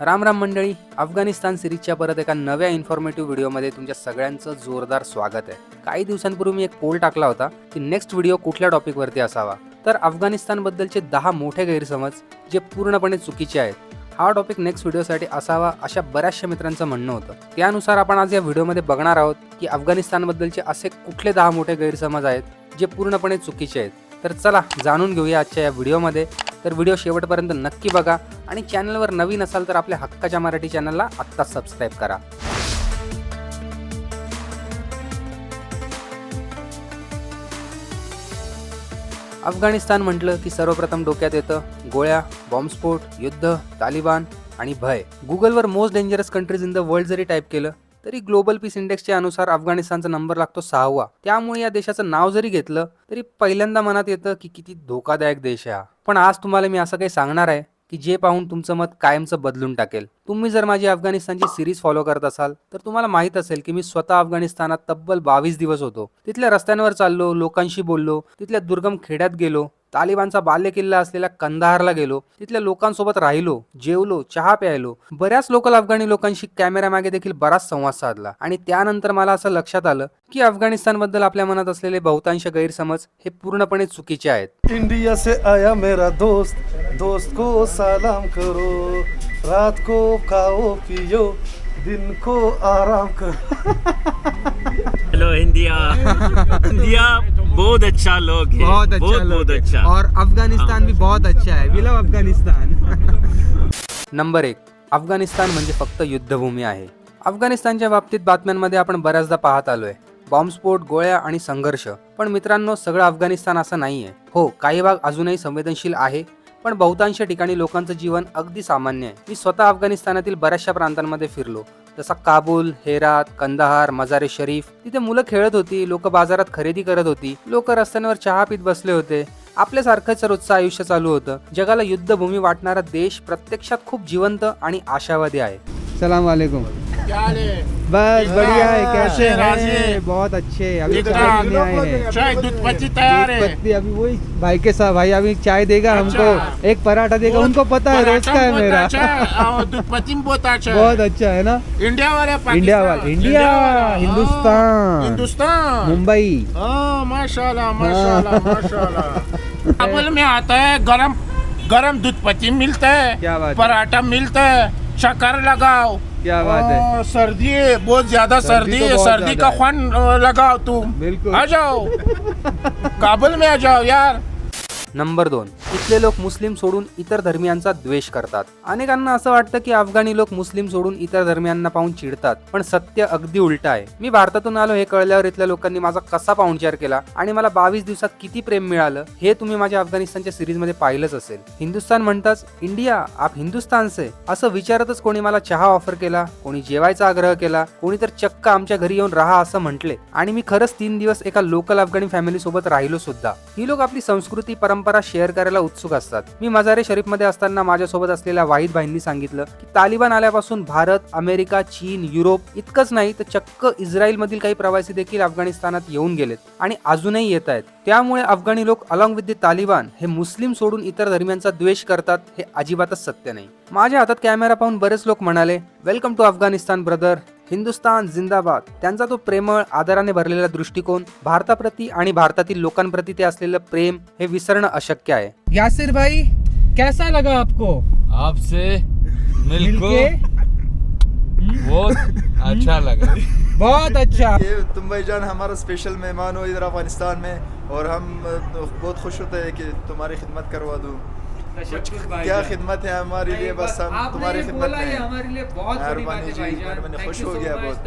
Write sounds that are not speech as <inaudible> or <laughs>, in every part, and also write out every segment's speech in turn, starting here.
राम राम मंडळी अफगाणिस्तान सिरीजच्या परत एका नव्या इन्फॉर्मेटिव्ह व्हिडिओमध्ये तुमच्या सगळ्यांचं जोरदार स्वागत आहे. काही दिवसांपूर्वी मी एक पोल टाकला होता की नेक्स्ट व्हिडिओ कुठल्या टॉपिकवरती असावा? तर अफगाणिस्तानबद्दलचे दहा मोठे गैरसमज जे पूर्णपणे चुकीचे आहेत हा टॉपिक नेक्स्ट व्हिडिओसाठी असावा अशा बऱ्याचशा मित्रांचं म्हणणं होतं. त्यानुसार आपण आज या व्हिडिओमध्ये बघणार आहोत की अफगाणिस्तानबद्दलचे असे कुठले दहा मोठे गैरसमज आहेत जे पूर्णपणे चुकीचे आहेत. तर चला जाणून घेऊया आजच्या या व्हिडिओमध्ये. तर व्हिडिओ शेवटपर्यंत नक्की बघा आणि चॅनलवर नवीन असाल तर आपल्या हक्काच्या मराठी चॅनलला आत्ताच सबस्क्राईब करा. अफगाणिस्तान म्हटलं की सर्वप्रथम डोक्यात येतं गोळ्या बॉम्बस्फोट युद्ध तालिबान आणि भय. गुगलवर most dangerous countries in the world जरी टाईप केलं तरी ग्लोबल पीस इंडेक्सच्या अनुसार अफगाणिस्तानचा नंबर लागतो सहावा. त्यामुळे या देशाचं नाव जरी घेतलं तरी पहिल्यांदा मनात येतं की किती धोकादायक देश आहे हा. पण आज तुम्हाला मी असं काही सांगणार आहे की जे पाहून तुमचं मत कायमचं बदलून टाकेल. तुम्ही जर माझी अफगाणिस्तानची सिरीज फॉलो करत असाल तर तुम्हाला माहीत असेल की मी स्वतः अफगाणिस्तानात तब्बल बावीस दिवस होतो. तिथल्या रस्त्यांवर चाललो लोकांशी बोललो तिथल्या दुर्गम खेड्यात गेलो तालिबानचा बाल्यकिल्ला असलेल्या कंदाहारला गेलो. तिथल्या लोकांसोबत राहिलो जेवलो चहा प्यायलो. बऱ्याच लोकल अफगाणी लोकांशी कॅमेऱ्यामागे देखील बराच संवाद साधला. आणि त्यानंतर मला असं लक्षात आलं की अफगाणिस्तानबद्दल आपल्या मनात असलेले बहुतांश गैरसमज हे पूर्णपणे चुकीचे आहेत. इंडिया से आया मेरा दोस्त दोस्त को सलाम करो रात को खाओ पियो. दिन को आराम करो। Hello India. इंडिया बहुत अच्छा लोग है। बहुत अच्छा बहुत, लोग बहुत। अच्छा। और अफगानिस्तान भी बहुत अच्छा है। We love Afghanistan. नंबर एक अफगाणिस्तान म्हणजे फक्त युद्धभूमी आहे. अफगाणिस्तानच्या बाबतीत बातम्यांमध्ये आपण बऱ्याचदा पाहत आलोय. बॉम्बस्फोट गोळ्या आणि संघर्ष. पण मित्रांनो सगळं अफगाणिस्तान असं नाहीये. हो काही भाग अजूनही संवेदनशील आहे. पण बहुतांश ठिकाणी लोकांचं जीवन अगदी सामान्य आहे. मी स्वतः अफगाणिस्तानातील बऱ्याचशा प्रांतांमध्ये फिरलो. जसा काबूल हेरात कंदाहार मजारे शरीफ. तिथे मुलं खेळत होती लोक बाजारात खरेदी करत होती. लोक रस्त्यांवर चहा पीत बसले होते. आपल्यासारखंच रोजचं आयुष्य चालू होतं. जगाला युद्धभूमी वाटणारा देश प्रत्यक्षात खूप जिवंत आणि आशावादी आहे. सलाम वालेकुम बस बढ़िया है कैसे हैं? बहुत अच्छे अभी चाय हैं। दूध पत्ती तैयार है। पत्ती अभी वही भाई के साथ भाई अभी चाय देगा हमको एक पराठा देगा उनको पता है रोज का है मेरा। पत्ती में बहुत अच्छा है। बहुत अच्छा है ना? इंडिया वाले इंडिया वाले इंडिया हिंदुस्तान। हाँ, हिंदुस्तान। मुंबई। हाँ माशाल्लाह माशाल्लाह माशाल्लाह। में आता है गरम गरम दूध पत्ती मिलता है है? पराठा मिलता है। शक्कर लगाओ। क्या बात है। सर्दी है बहुत ज्यादा सर्दी है सर्दी का खान अ, लगाओ तुम। बिल्कुल। आ जाओ। काबुल में आ जाओ यार। नंबर दोन। इथले लोक मुस्लिम सोडून इतर धर्मियांचा द्वेष करतात. अनेकांना असं वाटतं की अफगाणी लोक मुस्लिम सोडून इतर धर्मियांना पाहून चिडतात पण सत्य अगदी उलट आहे. मी भारतातून आलो हे कळल्यावर इथल्या लोकांनी माझा कसा पाहुणचार केला आणि मला बावीस दिवसात किती प्रेम मिळालं हे तुम्ही माझ्या अफगाणिस्तानच्या सिरीजमध्ये पाहिलंच असेल. हिंदुस्तान म्हणताच इंडिया आप हिंदुस्थान से असं विचारतच कोणी मला चहा ऑफर केला कोणी जेवायचा आग्रह केला कोणी तर चक्क आमच्या घरी येऊन राहा असं म्हटले. आणि मी खरंच तीन दिवस एका लोकल अफगाणी फॅमिली सोबत राहिलो सुद्धा. ही लोक आपली संस्कृती परंपरा शेअर करायला उत्सुक असतात. मी मजारे शरीफमध्ये असताना माझ्यासोबत असलेल्या वाहिद भाईंनी सांगितलं की तालिबान आल्यापासून भारत अमेरिका चीन युरोप इतकंच नाही तर चक्क इस्रायल मधील काही प्रवासी देखील अफगाणिस्तानात येऊन गेलेत आणि अजूनही येत आहेत. त्यामुळे अफगाणी लोक अलॉंग विथ द तालिबान हे मुस्लिम सोडून इतर धर्मियांचा द्वेष करतात हे अजिबातच सत्य नाही. माझ्या हातात कॅमेरा पाहून बरेच लोक म्हणाले welcome to Afghanistan brother Hindustan जिंदाबाद. त्यांचा तो प्रेमळ आदराने भरलेला दृष्टिकोन भारताप्रती आणि भारतातील लोकांप्रती ते असलेलं प्रेम हे विसरणं अशक्य आहे. यासिर भाई कैसा लगा आपको? आपसे मिलके बहुत अच्छा लगा। बहुत अच्छा। ये तुम भाईजान हमारा स्पेशल मेहमान हो इधर अफगानिस्तान में और हम बहुत खुश होते हैं कि तुम्हारी खिदमत करवा दूँ। क्या खिदमत है हमारे लिए? बस हम तुम्हारी खिदमत में हमारे लिए बहुत बड़ी बात है भाईजान। Thank खुश हो गया बहुत।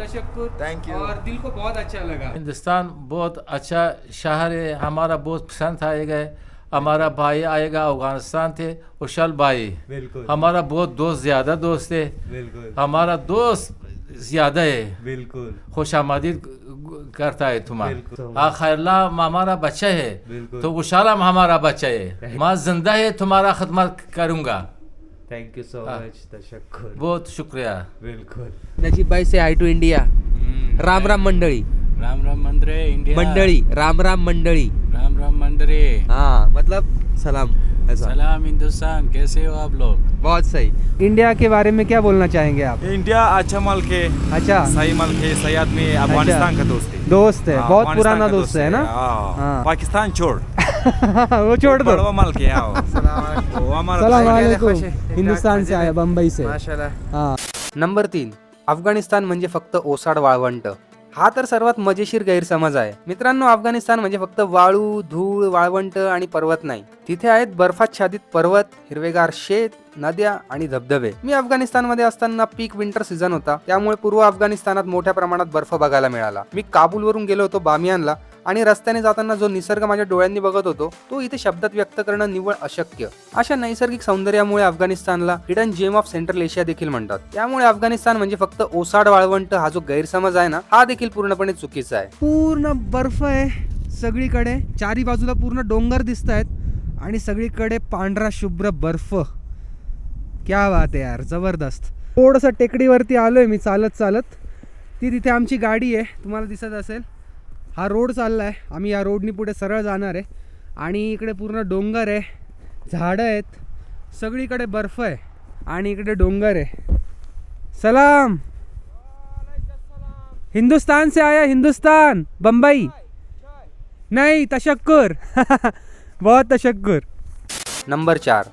Thank you। और दिल को बहुत अच्छा लगा। हिंदुस्तान बहुत अच्छा शहर है हमारा बहुत पसंद आएगा। हमारा भाई आएगा अफ़गानिस्तान थे उशल भाई। बिल्कुल। हमारा बहुत दोस्त ज़्यादा दोस्त है। बिल्कुल। हमारा दोस्त ज़्यादा है। बिल्कुल। खुश आमदीद करता है। तुम्हारा। खैरला हमारा बच्चा है। तो उशालम हमारा बच्चा है। मैं ज़िंदा है तुम्हारा खदमत करूँगा। Thank you so. मच तशक्कुर। बहुत शुक्रिया। बिल्कुल। नजीब भाई से I to India Ram Ram मंडळी। राम राम मंदिरे इंडिया। मंडळी राम राम मंडळी। राम राम मंदिरे हा मतलब सलाम। ऐसा। सलाम हिंदुस्तान कैसे हो आप लोग? बहुत सही। इंडिया के बारे में क्या बोलना चाहेंगे आप? इंडिया अच्छा मुल्क है अच्छा। सही मुल्क है सही आदमी है, अफ़गानिस्तान का दोस्त है। दोस्त है। हाँ, बहुत पुराना दोस्त है ना? हाँ, हाँ। पाकिस्तान छोड़। <laughs> वो छोड़ दो। है। हिंदुस्तान से आया बम्बई से हाँ। नंबर तीन अफगाणिस्तान म्हणजे फक्त ओसाड वाळवंट. हा तर सर्वात मजेशीर गैरसमज आहे. मित्रांनो अफगाणिस्तान म्हणजे फक्त वाळू धूळ वाळवंट आणि पर्वत नाही. तिथे आहेत बर्फाच्छादित पर्वत हिरवेगार शेत नद्या आणि धबधबे. मी अफगाणिस्तानमध्ये असताना पीक विंटर सीझन होता. त्यामुळे पूर्व अफगाणिस्तानात मोठ्या प्रमाणात बर्फ बघायला मिळाला. मी काबूलवरून गेलो होतो बामियानला. आणि रस्त्याने जाताना जो निसर्ग माझ्या डोळ्यांनी बघत होतो तो इथे शब्दात व्यक्त करणं निव्वळ अशक्य. अशा नैसर्गिक सौंदर्यामुळे अफगाणिस्तानला hidden gem of Central Asia देखील म्हणतात. त्यामुळे अफगाणिस्तान म्हणजे फक्त ओसाड वाळवंट हा जो गैरसमज आहे ना हा देखील पूर्णपणे चुकीचा आहे. पूर्ण बर्फ आहे सगळीकडे. चारी बाजूला पूर्ण डोंगर दिसत आहेत आणि सगळीकडे पांढरा शुभ्र बर्फ. क्या बात आहे यार जबरदस्त. थोडंसं टेकडीवरती आलोय मी चालत चालत. ती तिथे आमची गाडी आहे तुम्हाला दिसत असेल. हा रोड चालला आहे आम्ही या रोडनी पुढे सरळ जाणार आहे. आणि इकडे पूर्ण डोंगर आहे. झाडं आहेत. सगळीकडे बर्फ आहे. आणि इकडे डोंगर आहे. सलाम. हिंदुस्तान से आया हिंदुस्तान. बंबई. नाही तशक्कर. <laughs> बहुत तशक्कर. नंबर चार.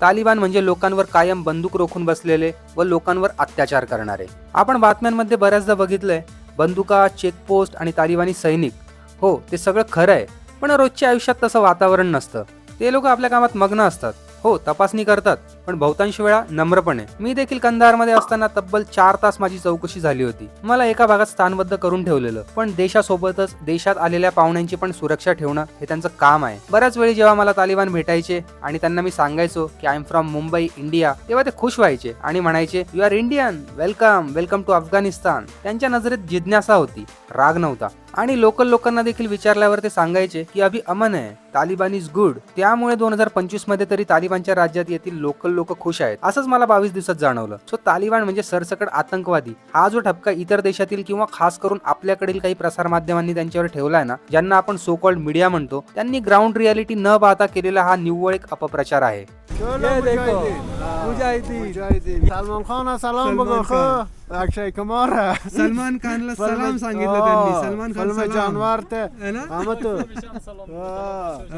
तालिबान म्हणजे लोकांवर कायम बंदूक रोखून बसलेले व लोकांवर अत्याचार करणारे. आपण बातम्यांमध्ये बऱ्याचदा बघितलंय बंदुका चेकपोस्ट आणि तालिबानी सैनिक. हो ते सगळं खरं आहे पण रोजच्या आयुष्यात तसं वातावरण नसतं. ते लोक आपल्या कामात मग्न असतात. हो तपासणी करतात. पण बहुतांश वेळा नम्रपणे. मी देखील कंधारमध्ये असताना तब्बल चार तास माझी चौकशी झाली होती. मला एका भागात स्थानबद्ध करून ठेवलेलं पण देशासोबतच देशात आलेल्या पाहुण्यांची पण सुरक्षा ठेवणं हे त्यांचं काम आहे. बऱ्याच वेळी जेव्हा मला तालिबान भेटायचे आणि त्यांना मी सांगायचो की I am from Mumbai India तेव्हा ते खुश व्हायचे आणि म्हणायचे you are Indian welcome welcome to Afghanistan त्यांच्या नजरेत जिज्ञासा होती राग नव्हता. आणि लोकल लोकांना देखील विचारल्यावर ते सांगायचे की अभि अमन आहे तालिबान इज गुड त्यामुळे दोन हजार पंचवीसमध्ये तरी तालिबानच्या राज्यात येथील लोकल लोक खुश आहेत. असंच मला बावीस दिवसात जाणवलं. सो तालिबान म्हणजे सरसकट आतंकवादी. हा जो ठपका इतर देशातील किंवा खास करून आपल्याकडील काही प्रसार माध्यमांनी त्यांच्यावर ठेवलाय ना ज्यांना आपण सो कॉल्ड मीडिया म्हणतो त्यांनी ग्राउंड रियालिटी न पाहता केलेला हा निव्वळ एक अपप्रचार आहे. सलमान खान सलाम सलमान. अक्षय कुमार सलमान खानला सलाम सांगितलं त्यांनी. सलमान खान. जानवर है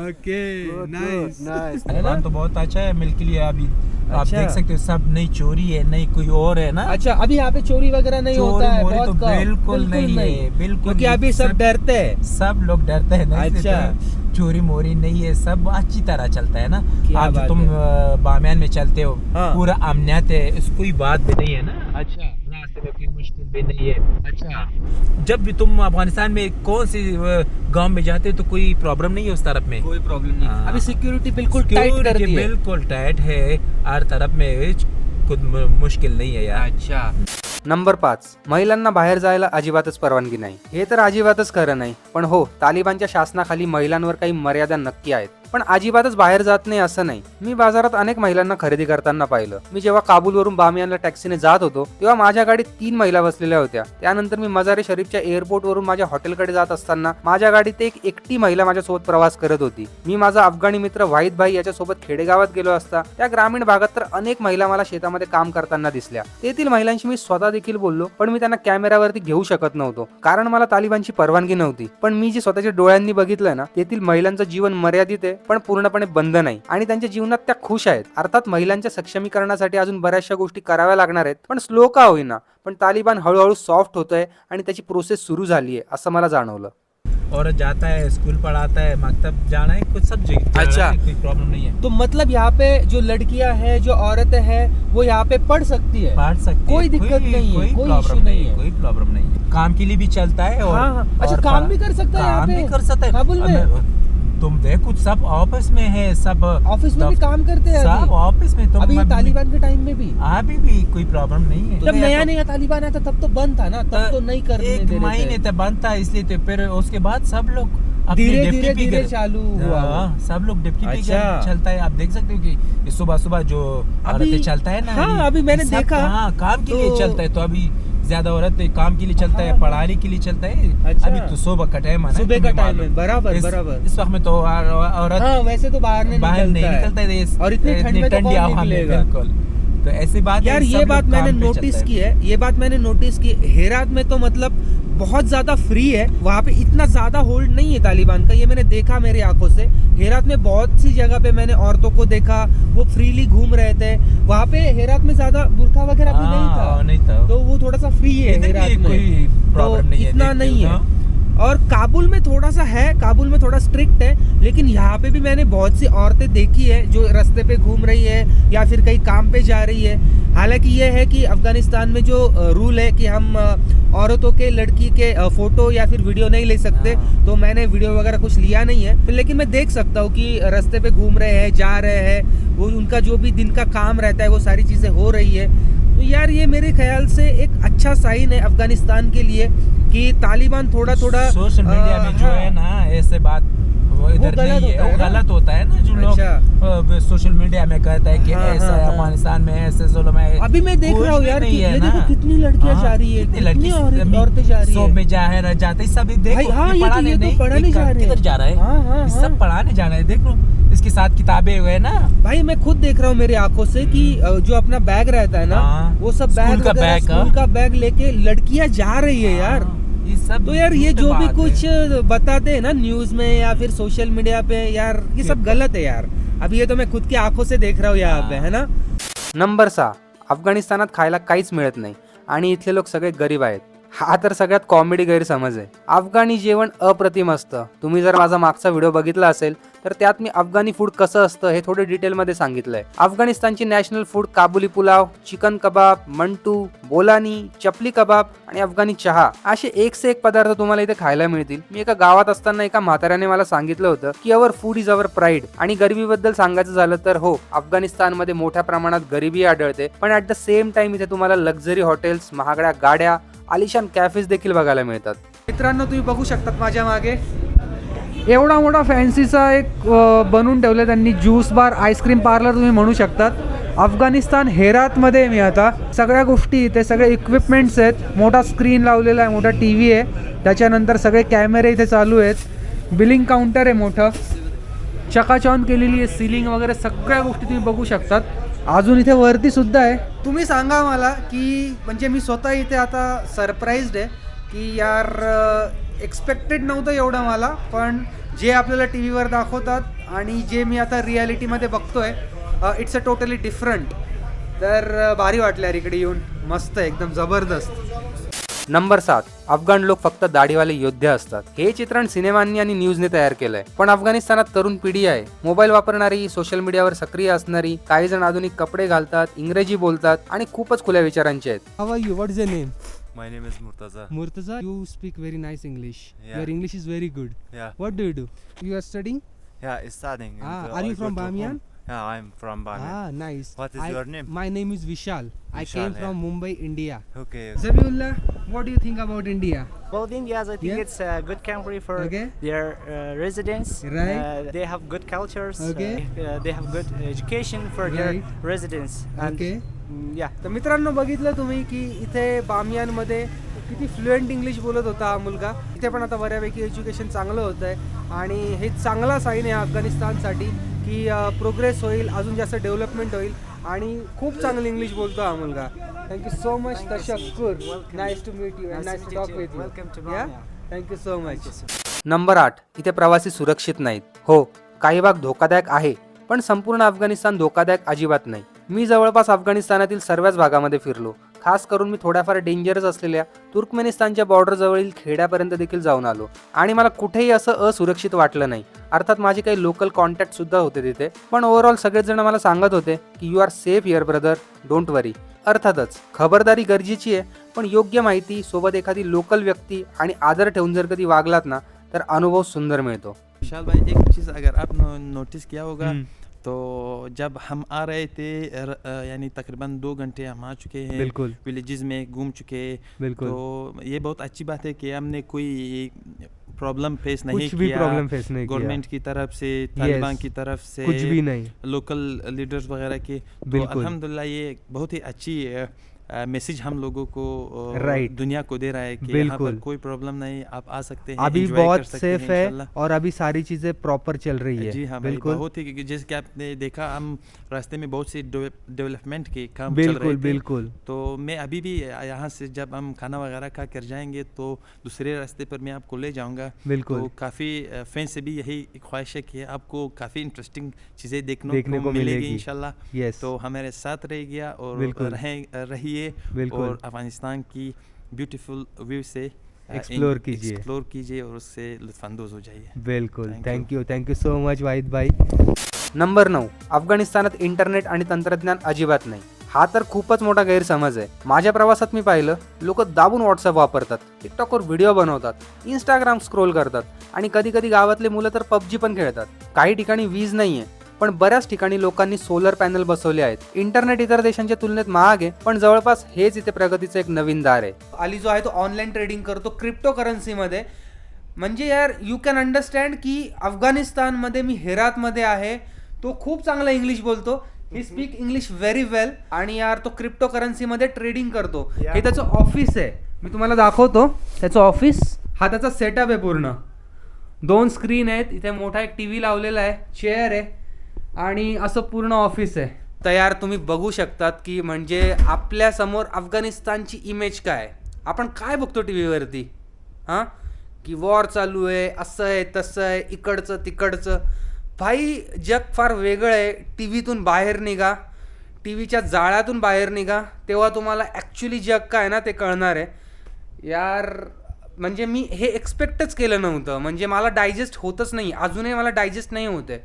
ओके नाइस नाइस तालिबान तो बहुत अच्छा है मिल के लिए अभी. आप अच्छा। देख सकते हो सब नहीं चोरी है नई कोई और है ना? अच्छा अभी यहाँ पे चोरी वगैरह नहीं चोरी होता है बहुत तो बिल्कुल नहीं है, बिल्कुल क्योंकि अभी सब डरते हैं। सब लोग डरते हैं ना अच्छा। तो चोरी मोरी नहीं है सब अच्छी तरह चलता है ना। आप जो तुम बामियान में चलते हो हाँ। पूरा अमनियत है कोई बात भी नहीं है ना। अच्छा। रास्ते में कोई मुश्किल भी नहीं है अच्छा। जब भी तुम अफगानिस्तान में कौन से गांव में जाते हो तो कोई प्रॉब्लम नहीं है उस तरफ में? कोई प्रॉब्लम नहीं। हाँ। अभी सिक्योरिटी बिल्कुल टाइट कर दी है। बिल्कुल टाइट है। हर तरफ में कुछ मु- मुश्किल नहीं है यार। अच्छा। नंबर पाच महिलांना बाहेर जायला अजिबातच परवानगी नाही. हे तर अजिबातच खरं नाही. पण हो तालिबानच्या शासनाखाली महिलांवर काही मर्यादा नक्की आहेत. पण अजिबातच बाहेर जात नाही असं नाही. मी बाजारात अनेक महिलांना खरेदी करताना पाहिलं. मी जेव्हा काबूलवरून बामियानला टॅक्सीने जात होतो तेव्हा माझ्या गाडीत तीन महिला बसलेल्या होत्या. त्यानंतर मी मजारे शरीफच्या एअरपोर्टवरून माझ्या हॉटेलकडे जात असताना माझ्या गाडीत एक एकटी महिला माझ्यासोबत प्रवास करत होती. मी माझा अफगाणी मित्र वाहिद भाई याच्यासोबत खेडेगावात गेलो असता त्या ग्रामीण भागात तर अनेक महिला मला शेतामध्ये काम करताना दिसल्या. तेथील महिलांशी मी स्वतः देखील बोललो पण मी त्यांना कॅमेऱ्यावरती घेऊ शकत नव्हतो कारण मला तालिबानची परवानगी नव्हती. पण मी जे स्वतःच्या डोळ्यांनी बघितलं ना तेथील महिलांचं जीवन मर्यादित आहे. पण पूर्णपणे बंद नाही आणि त्यांच्या जीवनात त्या खुश आहेत अर्थात महिलांच्या सक्षमीकरणासाठी अजून बऱ्याचशा गोष्टी कराव्या लागणार आहेत पण स्लो का होईना पण तालिबान हळूहळू सॉफ्ट होतंय आणि त्याची प्रोसेस सुरू झाली आहे असं मला जाणवलं औरत जाता है स्कूल पढ़ाता है मकतब जाना है कुछ सब जगह अच्छा। कोई प्रॉब्लम नहीं है तो मतलब यहाँ पे जो लड़कियां हैं जो औरतें हैं वो यहाँ पे पढ़ सकती है पढ़ सकते कोई हैं, दिक्कत नहीं है, कोई issue नहीं है। कोई प्रॉब्लम नहीं है काम के लिए भी चलता है और हाँ, हाँ। अच्छा, और काम भी कर सकता है यहाँ काम पे? भी कर सकता है काबुल में? तुम देखो सब ऑफ़िस में है सब ऑफ़िस में भी काम करते हैं सब ऑफ़िस में तुम अभी तालिबान के टाइम में भी। अभी भी कोई प्रॉब्लम नहीं है। जब नया नया तालिबान आया था तब तो बंद था ना तब तो नहीं करने एक महीने तक बंद था इसलिए तो फिर उसके बाद सब लोग धीरे धीरे धीरे चालू हुआ। हाँ, सब लोग डिप्टी अच्छा। कर- चलता है। आप देख सकते हो कि सुबह सुबह जो अभी- चलता है ना हाँ, अभी। मैंने देखा। हाँ काम के लिए तो- चलता है तो अभी ज़्यादा हो रहा है तो काम के लिए चलता है पढ़ाने के लिए चलता है। अच्छा। अभी तो सुबह का टाइम है सुबह का टाइम है, बराबर, इस- बराबर। इस वक्त में तो औरत हाँ वैसे तो बाहर नहीं बाहर नहीं निकलता है। है इस- और इतनी ठंडी तो ठंडी हवा में, बिल्कुल। तो ऐसी बात यार ये बात मैंने नोटिस की है ये बात मैंने नोटिस की हेरात में तो मतलब बहुत ज़्यादा फ्री है वहाँ पे इतना ज़्यादा होल्ड नहीं है तालिबान का। ये मैंने देखा मेरी आँखों से। हेरात में बहुत सी जगह पे मैंने औरतों को देखा वो फ्रीली घूम रहे थे। वहाँ पे हेरात में ज़्यादा बुरखा वगैरह भी नहीं हाँ, था नहीं था। तो वो थोड़ा सा फ्री है हेरात में। तो problem नहीं है, इतना नहीं है। और काबुल में थोड़ा सा है काबुल में थोड़ा स्ट्रिक्ट है लेकिन यहाँ पे भी मैंने बहुत सी औरतें देखी है जो रास्ते पे घूम रही है या फिर कहीं काम पे जा रही है। हालाँकि ये है कि अफ़गानिस्तान में जो रूल है कि हम औरतों के लड़की के फ़ोटो या फिर वीडियो नहीं ले सकते हाँ। तो मैंने वीडियो वगैरह कुछ लिया नहीं है। लेकिन मैं देख सकता हूँ कि रास्ते पे घूम रहे हैं जा रहे हैं वो उनका जो भी दिन का काम रहता है वो सारी चीज़ें हो रही है। तो यार ये मेरे ख्याल से एक अच्छा साइन है अफ़गानिस्तान के लिए कि तालिबान थोड़ा थोड़ा सोशल मीडिया में जो हाँ, है। ना ऐसे बात वो इधर गलत नहीं है है वो? गलत होता है ना जो लोग अच्छा। सोशल मीडिया में कहता है कि हाँ, ऐसा हाँ, है हाँ। अफ़गानिस्तान में ऐसे जुल्म है अभी मैं देख रहा हूँ यार है ये देखो कितनी लड़कियाँ हाँ, जा रही है कितनी औरत- जा रही है में जा है जाते सब देखो हाँ, तो- पढ़ाने नहीं पढ़ाने जा रहे हैं। किधर जा रहा है हाँ, हाँ, हाँ। सब पढ़ाने जाना है देख लो इसके साथ किताबें हुए ना भाई मैं खुद देख रहा हूँ मेरी आँखों से कि जो अपना बैग रहता है ना हाँ, वो सब बैग का बैग, स्कूल हाँ। का बैग लेके लड़कियाँ जा रही है यार हाँ, सब तो यार ये जो भी कुछ। बताते हैं ना न्यूज में या फिर सोशल मीडिया पे यार ये सब गलत है यार। अभी ये तो मैं खुद की आंखों से देख रहा हूँ यहाँ पे है ना? नंबर सहा अफगाणिस्तानात खायला काहीच मिळत नाही आणि इथले लोक सगळे गरीब आहेत. हा तर सगळ्यात कॉमेडी गैरसमज आहे. अफगाणी जेवण अप्रतिम असतं. तुम्ही जर माझा मागचा व्हिडिओ बघितला असेल तर त्यात मी अफगाणी फूड कसं असतं हे थोडे डिटेलमध्ये सांगितलंय. अफगाणिस्तानची national food Kabuli pulao chicken kebab mantu bolani chapli kebab आणि अफगाणी चहा. असे एक से एक पदार्थ तुम्हाला इथे खायला मिळतील. मी एका गावात असताना एका म्हाताऱ्याने मला सांगितलं होतं की our food is our pride आणि गरिबीबद्दल सांगायचं झालं तर हो अफगाणिस्तानमध्ये मोठ्या प्रमाणात गरिबी आढळते. पण ऍट द सेम टाइम इथे तुम्हाला लक्झरी हॉटेल्स महागड्या गाड्या आलिशान कॅफेज देखील बघायला मिळतात. मित्रांनो तुम्ही बघू शकतात माझ्या मागे. एवढा मोठा फॅन्सीचा एक बनवून ठेवलं त्यांनी ज्यूस बार आईस्क्रीम पार्लर तुम्ही म्हणू शकतात. अफगाणिस्तान हेरातमध्ये मी आता सगळ्या गोष्टी इथे सगळे इक्विपमेंट्स आहेत. मोठा स्क्रीन लावलेला आहे मोठा टी व्ही आहे. त्याच्यानंतर सगळे कॅमेरे इथे चालू आहेत. बिलिंग काउंटर आहे मोठं. चकाचॉन केलेली आहे सिलिंग वगैरे सगळ्या गोष्टी तुम्ही बघू शकतात. अजून इथे वरती सुद्धा आहे. तुम्ही सांगा मला की म्हणजे मी स्वतः इथे आता सरप्राईज्ड आहे की यार एक्सपेक्टेड नव्हतं एवढं मला पण जे आपल्याला टी व्हीवर दाखवतात आणि जे मी आता रियालिटीमध्ये बघतोय इट्स अ टोटली डिफरंट तर भारी वाटलं यार इकडे येऊन. मस्त एकदम जबरदस्त. नंबर सात. अफगाण लोक फक्त दाढीवाले योद्धे असतात. हे चित्रण सिनेमांनी आणि न्यूजने तयार केलंय. पण अफगाणिस्तानात तरुण पिढी आहे. मोबाईल वापरणारी सोशल मीडियावर सक्रिय असणारी काही जण आधुनिक कपडे घालतात इंग्रजी बोलतात आणि खूपच खुल्या विचारांचे आहेत. My name is Murtaza. Murtaza, you speak very nice English. Yeah. Your English is very good. Yeah. What do you do? You are studying? Yeah, studying. Ah, are you from Bamiyan? Yeah, I'm from Bamiyan. Ah, nice. What is I- your name? My name is Vishal. I Vishal, came from yeah. Mumbai, India. Okay. Zabiullah, what do you think about India? Well, in India, I think Yeah. it's a good country for Okay. their uh, residents. Right. Uh, they have good cultures. Okay. Uh, they have good education for their Right. residents. And Okay. mm, yeah. तर मित्रांनो बघितलं तुम्ही की इथे बामियानमध्ये किती fluent English बोलत होता हा मुलगा इथे पण आता बऱ्यापैकी एज्युकेशन चांगलं होतं आहे आणि हे चांगला साईन आहे अफगाणिस्तानसाठी की प्रोग्रेस होईल अजून जास्त डेव्हलपमेंट होईल आणि खूप चांगलं इंग्लिश बोलतो हा मुलगा. Thank you so much तशक्कुर nice to meet you and nice to talk. With you yeah. Thank you so much number आठ इथे प्रवासी सुरक्षित नाहीत. हो काही भाग धोकादायक आहे पण संपूर्ण अफगाणिस्तान धोकादायक अजिबात नाही. मी जवळपास अफगाणिस्तानातील सर्वच भागामध्ये फिरलो. खास करून मी थोड्याफार डेंजरस असलेल्या तुर्कमेनिस्तानच्या बॉर्डर जवळील खेड्यापर्यंत देखील जाऊन आलो. आणि मला कुठेही असं असुरक्षित वाटलं नाही. अर्थात माझे काही लोकल कॉन्टॅक्ट सुद्धा होते तिथे. पण ओव्हरऑल सगळेच जण मला सांगत होते की you are safe here brother don't worry अर्थातच खबरदारी गरजेची आहे पण योग्य माहिती सोबत एखादी लोकल व्यक्ती आणि आदर ठेवून जर कधी वागलात ना तर अनुभव सुंदर मिळतो. विशाल भाई एक चीज़ अगर आपने नोटिस किया होगा। तो जब हम आ रहे थे र- यानी तकरीबन दो घंटे हम आ चुके हैं बिल्कुल। विलेजेस में घूम चुके। बिल्कुल। तो ये बहुत अच्छी बात है कि हमने कोई प्रॉब्लम फेस नहीं कुछ भी किया प्रॉब्लम फेस नहीं किया। गवर्नमेंट की तरफ़ से तालिबान की तरफ़ से कुछ भी नहीं। लोकल लीडर्स वगैरह के। तो बिल्कुल। अल्हम्दुलिल्लाह ये बहुत ही अच्छी मैसेज हम लोगों को अ, Right. दुनिया को दे रहा है कि यहाँ पर कोई प्रॉब्लम नहीं आप आ सकते हैं अभी बहुत सेफ़ है और अभी सारी चीज़ें प्रॉपर चल रही है। जी हाँ बिल्कुल। बहुत ही क्योंकि जैसे कि आपने देखा हम रास्ते में बहुत सी डेवलपमेंट के काम बिल्कुल चल रहे बिल्कुल तो मैं अभी भी यहाँ से जब हम खाना वगैरह खा कर जाएँगे तो दूसरे रास्ते पर मैं आपको ले जाऊँगा। बिल्कुल। तो काफ़ी फ़ैन से भी यही ख्वाहिश है कि आपको काफ़ी इंटरेस्टिंग चीज़ें देखने, को मिलेगी इनशाला तो हमारे साथ रह गया और बिल्कुल। रहें बिल्कुल। और अफगानिस्तान की ब्यूटीफुल व्यू से Explore इन- कीजिए। एक्सप्लोर कीजिए और उससे लुत्फानंदोज हो जाइए। बिल्कुल Thank thank you thank you so much Wahid भाई। नंबर नऊ अफगाणिस्तानात इंटरनेट आणि तंत्रज्ञान अजिबात नाही. हा तर खूपच मोठा गैरसमज आहे. माझ्या प्रवासात मी पाहिलं लोक दाबून व्हॉट्सअप वापरतात टिकटॉकवर व्हिडिओ बनवतात इंस्टाग्राम स्क्रोल करतात आणि कधी कधी गावातले मुलं तर पबजी पण खेळतात. काही ठिकाणी वीज नाहीये. पण बऱ्याच ठिकाणी लोकांनी सोलर पॅनल बसवले आहेत. इंटरनेट इतर देशांच्या तुलनेत महाग आहे पण जवळपास हेच इथे प्रगतीचं एक नवीन दार आहे. अली जो आहे तो ऑनलाईन ट्रेडिंग करतो क्रिप्टो करन्सीमध्ये म्हणजे यार यू कॅन अंडरस्टँड की अफगाणिस्तानमध्ये मी हेरातमध्ये आहे तो खूप चांगला इंग्लिश बोलतो. He speak English very well आणि यार तो क्रिप्टो करन्सीमध्ये ट्रेडिंग करतो. हे त्याचं ऑफिस आहे. मी तुम्हाला दाखवतो. त्याचं ऑफिस हा त्याचा सेटअप आहे पूर्ण. दोन स्क्रीन आहेत. इथे मोठा एक टी व्ही लावलेला आहे. चेअर आहे. आणि असं पूर्ण ऑफिस आहे. तयार तुम्ही बघू शकतात की म्हणजे आपल्यासमोर अफगाणिस्तानची इमेज काय? आपण काय बघतो टी व्हीवरती हां? की वॉर चालू आहे असं आहे तसं आहे इकडचं तिकडचं. भाई जग फार वेगळं आहे. टी व्हीतून बाहेर निघा. टी व्हीच्या जाळ्यातून बाहेर निघा. तेव्हा तुम्हाला ॲक्च्युली जग काय ना ते कळणार आहे. यार म्हणजे मी हे एक्सपेक्टच केलं नव्हतं. म्हणजे मला डायजेस्ट होतच नाही. अजूनही मला डायजेस्ट नाही होते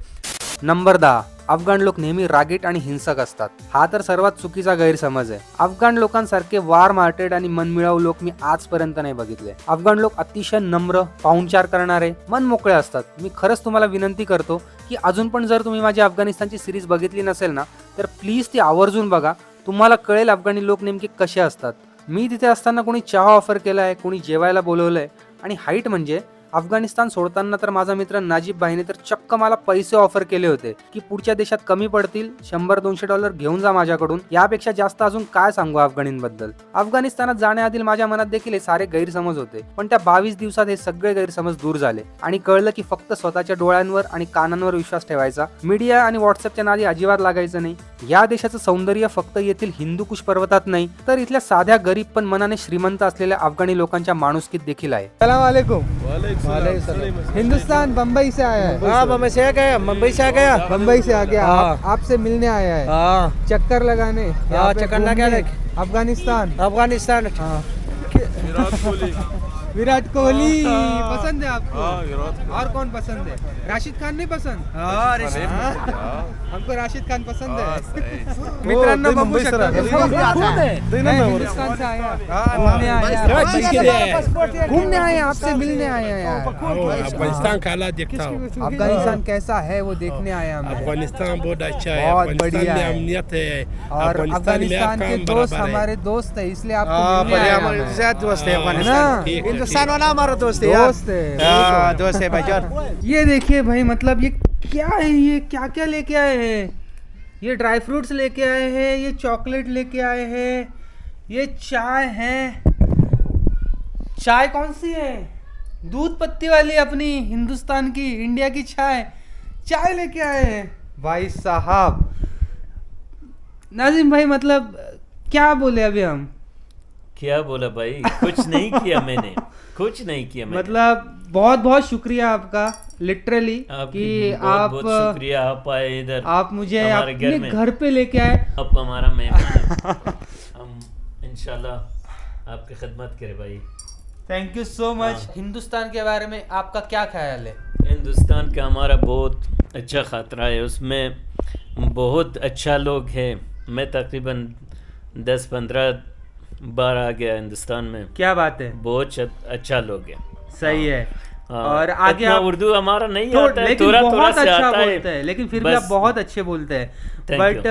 नंबर दहा अफगाण लोक नेहमी रागीट आणि हिंसक असतात. हा तर सर्वात चुकीचा गैरसमज आहे. अफगाण लोकांसारखे वार मार्टेड आणि मनमिळाऊ लोक मी आजपर्यंत नाही बघितले. अफगाण लोक अतिशय नम्र पाहुणचार करणारे मन मोकळे असतात. मी खरंच तुम्हाला विनंती करतो की अजून पण जर तुम्ही माझी अफगाणिस्तानची सिरीज बघितली नसेल ना तर प्लीज ती आवर्जून बघा. तुम्हाला कळेल अफगाणी लोक नेमके कसे असतात. मी तिथे असताना कोणी चहा ऑफर केला आहे कोणी जेवायला बोलवलंय. आणि हाईट म्हणजे अफगाणिस्तान सोडताना तर माझा मित्र नाजीब भाईने तर चक्क मला पैसे ऑफर केले होते की पुढच्या देशात कमी पडतील शंभर दोनशे डॉलर घेऊन जा माझ्याकडून. यापेक्षा जास्त अजून काय सांगू अफगाणींबद्दल? अफगाणिस्तानात जाण्याआधी माझ्या मनात देखील हे सारे गैरसमज होते. पण त्या बावीस दिवसात हे सगळे गैरसमज दूर झाले. आणि कळलं की फक्त स्वतःच्या डोळ्यांवर आणि कानांवर विश्वास ठेवायचा. मीडिया आणि व्हॉट्सअपच्या नादी अजिबात लागायचं नाही. या देशाचं सौंदर्य फक्त येथील हिंदुकुश पर्वतात नाही तर इथल्या साध्या गरीब पण मनाने श्रीमंत असलेल्या अफगाणी लोकांच्या माणुसकीत देखील आहे. सलाम वालेकुम. हिंदुस्तान बम्बई से आया है. हाँ मुंबई से आ गया मुंबई से आ गया. बम्बई से आ गया. आप, आपसे मिलने आया है. हाँ. चक्कर लगाने. यहाँ हाँ, पे चक्कर अफगानिस्तान. अफगानिस्तान. हाँ. विराट कोहली पसंद है आपको? और कौन पसंद है? राशिद खान नहीं पसंद? हमको राशिद खान पसंद है। <laughs> मित्रांनो बघू शकता हिंदुस्तान से आया घूमने आया आए आपसे मिलने आए हैं। अफ़गानिस्तान का हालात देखता हूँ। अफ़गानिस्तान कैसा है वो देखने आया मैं। अफ़गानिस्तान बहुत अच्छा है। बहुत बढ़िया है। अमनियत है। और अफ़गानिस्तान के दोस्त हमारे दोस्त है इसलिए आपको मिलने है। है ना ठीक वाला हमारा दोस्त है। दोस्त है दोस्त है भाईजान। ये देखिए भाई मतलब ये क्या है ये? क्या क्या लेके आए हैं? ये ड्राई फ्रूट्स लेके आए हैं ये चॉकलेट लेके आए हैं ये चाय है। चाय कौन सी है? दूध पत्ती वाली अपनी हिंदुस्तान की इंडिया की चाय। चाय लेके आए हैं। भाई साहब। नाजिम भाई मतलब क्या बोले अभी हम? क्या बोला भाई? कुछ नहीं किया मैंने। कुछ नहीं किया मैंने। मतलब बहुत बहुत शुक्रिया आपका लिटरली कि बहुत आप बहुत शुक्रिया। आप आए इधर आप मुझे अपने घर घर पे लेके आए। आप हमारा मेहमान <laughs> हम इंशाल्लाह आपकी खिदमत करें भाई। Thank you so much Hindustan के बारे में आपका क्या ख्याल है? हिंदुस्तान का हमारा बहुत अच्छा खतरा है। उसमें बहुत अच्छा लोग है। मैं तकरीबन दस पंद्रह बार आ गया हिंदुस्तान में। क्या बात है। बहुत अच्छा- अच्छा लोग है। सही है। हाँ, और आगे आप उर्दू हमारा नहीं तो, आता है लेकिन थोड़ा बहुत थोड़ा अच्छा आता बोलते हैं लेकिन फिर भी आप बहुत अच्छे बोलते हैं। बट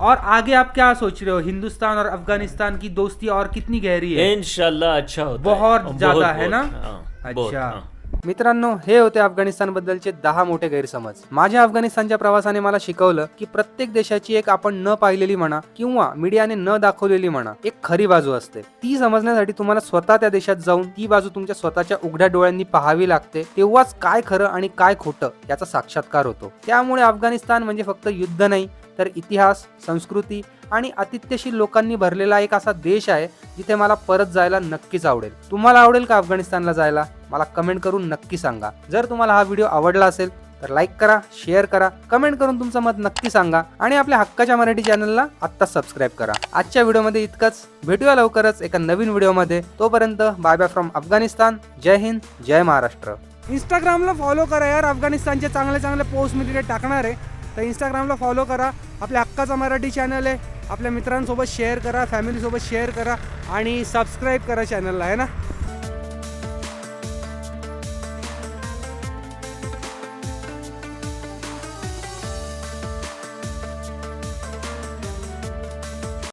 और आगे आप क्या सोच रहे हो? हिंदुस्तान और अफ़गानिस्तान की दोस्ती और कितनी गहरी है? इनशाला अच्छा होता बहुत ज़्यादा है ना? हाँ, अच्छा। हाँ। मित्रांनो हे होते अफगाणिस्तान बद्दलचे दहा मोठे गैरसमज. माझ्या अफगाणिस्तानच्या प्रवासाने मला शिकवलं की प्रत्येक देशाची एक आपण न पाहिलेली म्हणा किंवा मीडियाने न दाखवलेली म्हणा एक खरी बाजू असते. ती समजण्यासाठी तुम्हाला स्वतः त्या देशात जाऊन ती बाजू तुमच्या स्वतःच्या उघड्या डोळ्यांनी पाहावी लागते. तेव्हाच काय खरं आणि काय खोटं याचा साक्षात्कार होतो. त्यामुळे अफगाणिस्तान म्हणजे फक्त युद्ध नाही तर इतिहास संस्कृती आणि आतिथ्यशील लोकांनी भरलेला एक असा देश आहे जिथे मला परत जायला नक्कीच आवडेल. तुम्हाला आवडेल का अफगाणिस्तानला जायला? मला कमेंट करून नक्की सांगा. जर तुम्हाला हा व्हिडिओ आवडला असेल तर लाईक करा शेअर करा कमेंट करून तुमचं मत नक्की सांगा आणि आपल्या हक्काच्या मराठी चॅनलला आत्ता सबस्क्राईब करा. आजच्या व्हिडिओमध्ये इतकंच. भेटूया लवकरच एका नवीन व्हिडिओमध्ये. तोपर्यंत bye bye from Afghanistan. Jai Hind Jai Maharashtra. इंस्टाग्रामला follow करा यार. अफगाणिस्तानचे चांगले चांगले पोस्ट मी तिथे टाकणार आहे. तर इंस्टाग्रामला फॉलो करा. आपल्या हक्काचा मराठी चॅनल आहे. आपल्या मित्रांसोबत शेअर करा फॅमिलीसोबत शेअर करा आणि सबस्क्राईब करा चॅनलला आहे ना?